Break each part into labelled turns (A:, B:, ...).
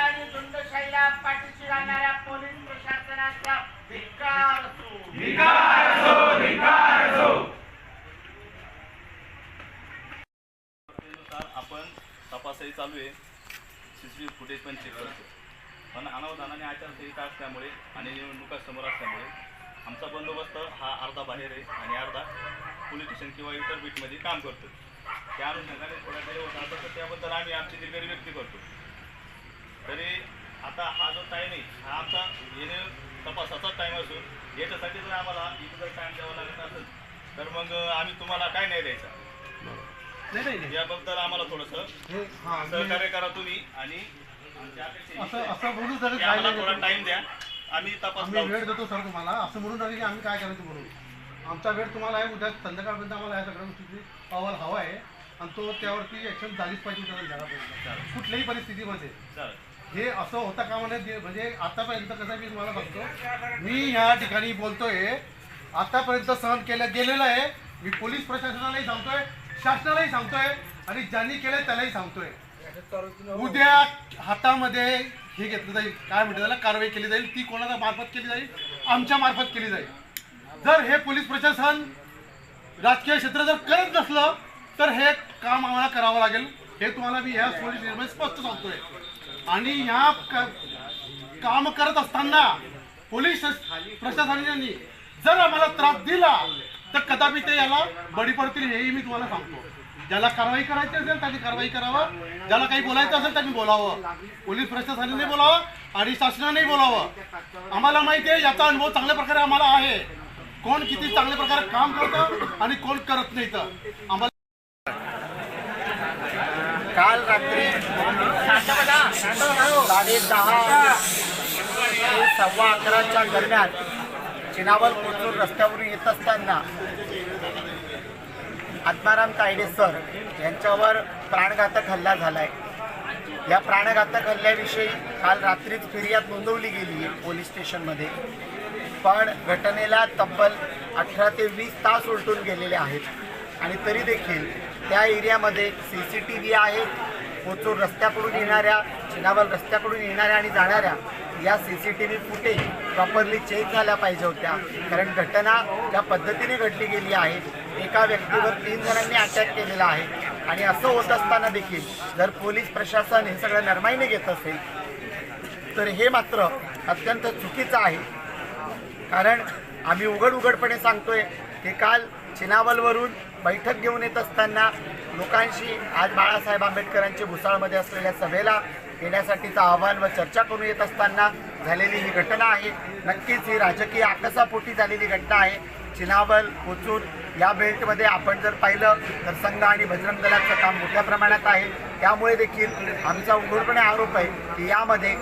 A: आणि झुंडशाहीला पाठीशी राहणाऱ्या पोलीस प्रशासनाचा धिक्कार असो
B: आपण तपासही चालू आहे. सीसीटीव्ही फुटेज पण चेक करतो पण अनावधानाने आचारसंहिता असल्यामुळे आणि निवडणुका समोर असल्यामुळे आमचा बंदोबस्त हा अर्धा बाहेर आहे आणि अर्धा पोलीस स्टेशन किंवा इतर बीटमध्ये काम करतो त्या अनुषंगाने थोडा वेळ होत असं तर त्याबद्दल आम्ही आमची दिलगिरी व्यक्त करतो. तरी आता हा जो टाईम आहे हा आमचा येणे तपासाचा टाईम असून याच्यासाठी जर आम्हाला इथं जर टाईम द्यावा लागत असेल तर मग आम्ही तुम्हाला काय नाही द्यायचा?
C: नाही नाही नाही.
B: याबद्दल आम्हाला थोडंसं सहकार्य करा तुम्ही आणि आम्हाला थोडा टाइम द्या. आम्ही तपास.
C: वेळ देतो सर तुम्हाला. असं म्हणून आम्ही काय करायचं म्हणून. आमचा वेळ तुम्हाला आहे उद्या संध्याकाळपर्यंत आम्हाला या सगळ्या गोष्टीची अहवाल हवा आहे. आणि तो त्यावरती ऍक्शन झालीच पाहिजे उद्या संध्याकाळपर्यंत. कुठल्याही परिस्थितीमध्ये. हे असं होता का म्हणे म्हणजे आतापर्यंत कसं मी तुम्हाला सांगतो. मी ह्या ठिकाणी बोलतोय आतापर्यंत सहन केलं गेलेलं आहे. मी पोलीस प्रशासनालाही सांगतोय शासनालाही सांगतोय आणि ज्यांनी केलंय त्यालाही सांगतोय. उद्या हातामध्ये हे घेतलं जाईल. काय म्हणतात त्याला? कारवाई केली जाईल. ती कोणाला मार्फत केली जाईल? आमच्या मार्फत केली जाईल. जर हे पोलीस प्रशासन राजकीय क्षेत्र जर करत नसलं तर हे काम आम्हाला करावं लागेल. हे तुम्हाला मी ह्या पोलीस स्टेशनमध्ये स्पष्ट सांगतोय. आणि ह्या क- काम करत असताना पोलीस प्रशासनाने जर आम्हाला त्रास दिला तर कदापि ते याला बळी पडतील हेही मी तुम्हाला सांगतो. ज्याला कारवाई करायची असेल त्यांनी कारवाई करावं. ज्याला काही बोलायचं असेल त्यांनी बोलावं. पोलीस प्रशासनाने बोलावं आणि शासनाने बोलावं. आम्हाला माहिती आहे याचा अनुभव चांगल्या प्रकारे आम्हाला आहे. कोण किती चांगल्या प्रकारे काम करतं आणि कोण करत नाही तर आम्हाला
D: काल रात्री साडे दहा सव्वा अकराच्या दरम्यान चिनावर कोथरूड रस्त्यावरून येत असताना आत्माराम तायडे सर यांच्यावर प्राणघातक हल्ला झालाय. या प्राणघातक हल्ल्याविषयी काल रात्रीच फिर्याद नोंदवली गेली आहे पोलीस स्टेशनमध्ये. पण घटनेला तब्बल अठरा ते वीस तास उलटून गेलेले आहेत. आणि तरी देखील त्या एरियामध्ये सी सी टी व्ही आहेत कोचूर रस्त्याकडून येणाऱ्या चिनावल रस्त्याकडून येणाऱ्या आणि जाणाऱ्या या C C T V footage properly check झाल्या पाहिजे होत्या. कारण घटना ज्या पद्धतीने घडली गेली आहे एका व्यक्तीवर तीन जणांनी अटॅक केलेला आहे. आणि असं होत असताना देखील जर पोलीस प्रशासन हे सगळं नरमाईने घेत असेल तर हे मात्र अत्यंत चुकीचं आहे. कारण आम्ही उघड उघडपणे सांगतोय की काल चिनावलवरून बैठक घेऊन येत असताना लोकांशी आज बाळासाहेब आंबेडकरांची भुसाळमध्ये असलेल्या सभेला येण्यासाठीचं आव्हान व चर्चा करून येत असताना झालेली ही घटना आहे. नक्कीच ही राजकीय आकसापोटी झालेली घटना आहे. चिनावल कोचूर या बेल्टमध्ये आपण जर पाहिलं तर संघ आणि बजरंग दलाचं काम मोठ्या प्रमाणात आहे. त्यामुळे देखील आमचा उघडपणे आरोप आहे की यामध्ये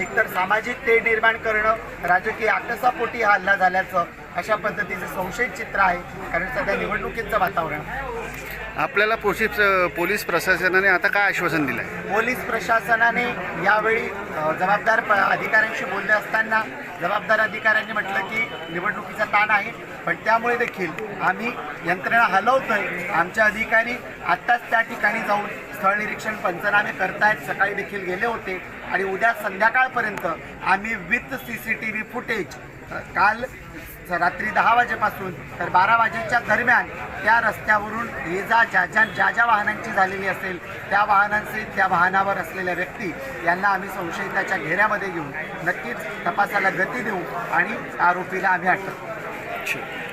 D: एकतर सामाजिक ते निर्माण करणं राजकीय आकसापोटी हा हल्ला झाल्याचं अशा पद्धतीचं संशयित चित्र आहे कारण सध्या निवडणुकीचं वातावरण.
E: आपल्याला पोलीस पोलीस प्रशासनाने आता काय आश्वासन दिलं आहे
D: पोलीस प्रशासनाने यावेळी अ, जबाबदार प अधिकाऱ्यांशी बोलले असताना जबाबदार अधिकाऱ्यांनी म्हटलं की निवडणुकीचा ताण आहे पण त्यामुळे देखील आम्ही यंत्रणा हलवतोय. आमचे अधिकारी आत्ताच त्या ठिकाणी जाऊन स्थळ निरीक्षण पंचनामे करतायत सकाळी देखील गेले होते. आणि उद्या संध्याकाळपर्यंत आम्ही with C C T V footage काल रात्री दहा वाजेपासून तर बारा वाजेच्या दरम्यान त्या रस्त्यावरून ये जा ज्या ज्या ज्या ज्या वाहनांची झालेली असेल त्या वाहनांचे त्या वाहनावर असलेल्या व्यक्ती यांना आम्ही संशयिताच्या घेऱ्यामध्ये घेऊन नक्कीच तपासाला गती देऊ आणि आरोपीला आम्ही अटक